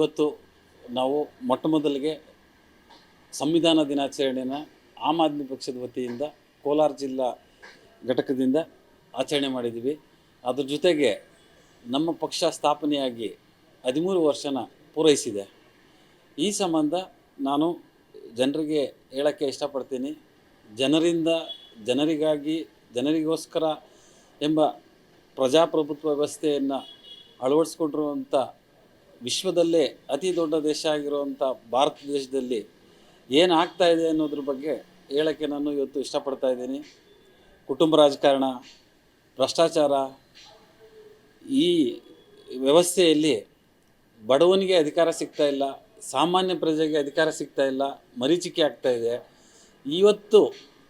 ಇವತ್ತು ನಾವು ಮೊಟ್ಟ ಮೊದಲಿಗೆ ಸಂವಿಧಾನ ದಿನಾಚರಣೆಯನ್ನು ಆಮ್ ಆದ್ಮಿ ಪಕ್ಷದ ವತಿಯಿಂದ ಕೋಲಾರ ಜಿಲ್ಲಾ ಘಟಕದಿಂದ ಆಚರಣೆ ಮಾಡಿದ್ದೀವಿ. ಅದ್ರ ಜೊತೆಗೆ ನಮ್ಮ ಪಕ್ಷ ಸ್ಥಾಪನೆಯಾಗಿ ಹದಿಮೂರು ವರ್ಷನ ಪೂರೈಸಿದೆ. ಈ ಸಂಬಂಧ ನಾನು ಜನರಿಗೆ ಹೇಳೋಕ್ಕೆ ಇಷ್ಟಪಡ್ತೀನಿ. ಜನರಿಂದ ಜನರಿಗಾಗಿ ಜನರಿಗೋಸ್ಕರ ಎಂಬ ಪ್ರಜಾಪ್ರಭುತ್ವ ವ್ಯವಸ್ಥೆಯನ್ನು ಅಳವಡಿಸ್ಕೊಂಡಿರುವಂಥ ವಿಶ್ವದಲ್ಲೇ ಅತಿ ದೊಡ್ಡ ದೇಶ ಆಗಿರುವಂಥ ಭಾರತ ದೇಶದಲ್ಲಿ ಏನು ಆಗ್ತಾ ಇದೆ ಅನ್ನೋದ್ರ ಬಗ್ಗೆ ಹೇಳೋಕ್ಕೆ ನಾನು ಇವತ್ತು ಇಷ್ಟಪಡ್ತಾ ಇದ್ದೀನಿ. ಕುಟುಂಬ ರಾಜಕಾರಣ, ಭ್ರಷ್ಟಾಚಾರ, ಈ ವ್ಯವಸ್ಥೆಯಲ್ಲಿ ಬಡವನಿಗೆ ಅಧಿಕಾರ ಸಿಗ್ತಾ ಇಲ್ಲ, ಸಾಮಾನ್ಯ ಪ್ರಜೆಗೆ ಅಧಿಕಾರ ಸಿಗ್ತಾ ಇಲ್ಲ, ಮರೀಚಿಕೆ ಆಗ್ತಾ ಇದೆ. ಇವತ್ತು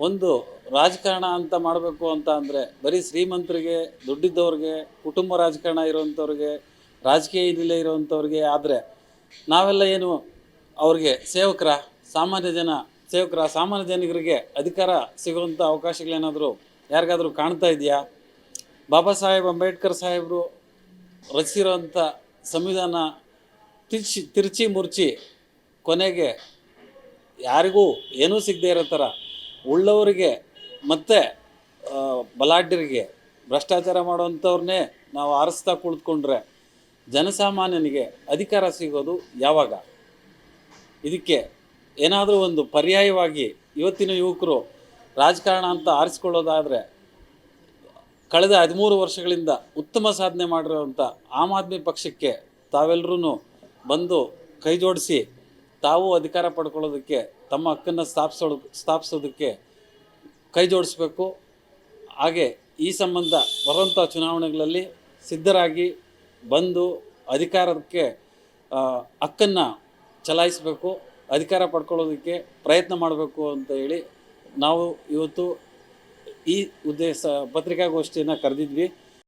ಒಂದು ರಾಜಕಾರಣ ಅಂತ ಮಾಡಬೇಕು ಅಂತ ಅಂದರೆ ಬರೀ ಶ್ರೀಮಂತರಿಗೆ, ದುಡ್ಡಿದ್ದವ್ರಿಗೆ, ಕುಟುಂಬ ರಾಜಕಾರಣ ಇರುವಂಥವ್ರಿಗೆ ರಾಜಕೀಯ ಇಲ್ಲೇ ಇರೋವಂಥವ್ರಿಗೆ ಆದರೆ ನಾವೆಲ್ಲ ಏನು ಅವ್ರಿಗೆ ಸೇವಕರ, ಸಾಮಾನ್ಯ ಜನ, ಸೇವಕರ, ಸಾಮಾನ್ಯ ಜನರಿಗೆ ಅಧಿಕಾರ ಸಿಗುವಂಥ ಅವಕಾಶಗಳೇನಾದರೂ ಯಾರಿಗಾದರೂ ಕಾಣ್ತಾ ಇದೆಯಾ? ಬಾಬಾ ಸಾಹೇಬ್ ಅಂಬೇಡ್ಕರ್ ಸಾಹೇಬರು ರಚಿಸಿರೋಂಥ ಸಂವಿಧಾನ ತಿರ್ಚಿ ತಿರ್ಚಿ ಮುರ್ಚಿ ಕೊನೆಗೆ ಯಾರಿಗೂ ಏನೂ ಸಿಗದೇ ಇರೋ ಥರ ಉಳ್ಳವರಿಗೆ ಮತ್ತು ಬಲಾಢ್ಯರಿಗೆ ಭ್ರಷ್ಟಾಚಾರ ಮಾಡುವಂಥವ್ರನ್ನೇ ನಾವು ಆರಿಸ್ತಾ ಕುಳಿತುಕೊಂಡ್ರೆ ಜನಸಾಮಾನ್ಯನಿಗೆ ಅಧಿಕಾರ ಸಿಗೋದು ಯಾವಾಗ? ಇದಕ್ಕೆ ಏನಾದರೂ ಒಂದು ಪರ್ಯಾಯವಾಗಿ ಇವತ್ತಿನ ಯುವಕರು ರಾಜಕಾರಣ ಅಂತ ಆರಿಸ್ಕೊಳ್ಳೋದಾದರೆ ಕಳೆದ ಹದಿಮೂರು ವರ್ಷಗಳಿಂದ ಉತ್ತಮ ಸಾಧನೆ ಮಾಡಿರುವಂಥ ಆಮ್ ಆದ್ಮಿ ಪಕ್ಷಕ್ಕೆ ತಾವೆಲ್ಲರೂ ಬಂದು ಕೈ ಜೋಡಿಸಿ ತಾವು ಅಧಿಕಾರ ಪಡ್ಕೊಳ್ಳೋದಕ್ಕೆ, ತಮ್ಮ ಹಕ್ಕನ್ನು ಸ್ಥಾಪಿಸೋದು ಸ್ಥಾಪಿಸೋದಕ್ಕೆ ಕೈ ಜೋಡಿಸ್ಬೇಕು. ಹಾಗೆ ಈ ಸಂಬಂಧ ಬರುವಂಥ ಚುನಾವಣೆಗಳಲ್ಲಿ ಸಿದ್ಧರಾಗಿ ಬಂದು ಅಧಿಕಾರಕ್ಕೆ ಹಕ್ಕನ್ನು ಚಲಾಯಿಸಬೇಕು, ಅಧಿಕಾರ ಪಡ್ಕೊಳ್ಳೋದಕ್ಕೆ ಪ್ರಯತ್ನ ಮಾಡಬೇಕು ಅಂತ ಹೇಳಿ ನಾವು ಇವತ್ತು ಈ ಉದ್ದೇಶ, ಪತ್ರಿಕಾಗೋಷ್ಠಿಯನ್ನು ಕರೆದಿದ್ವಿ.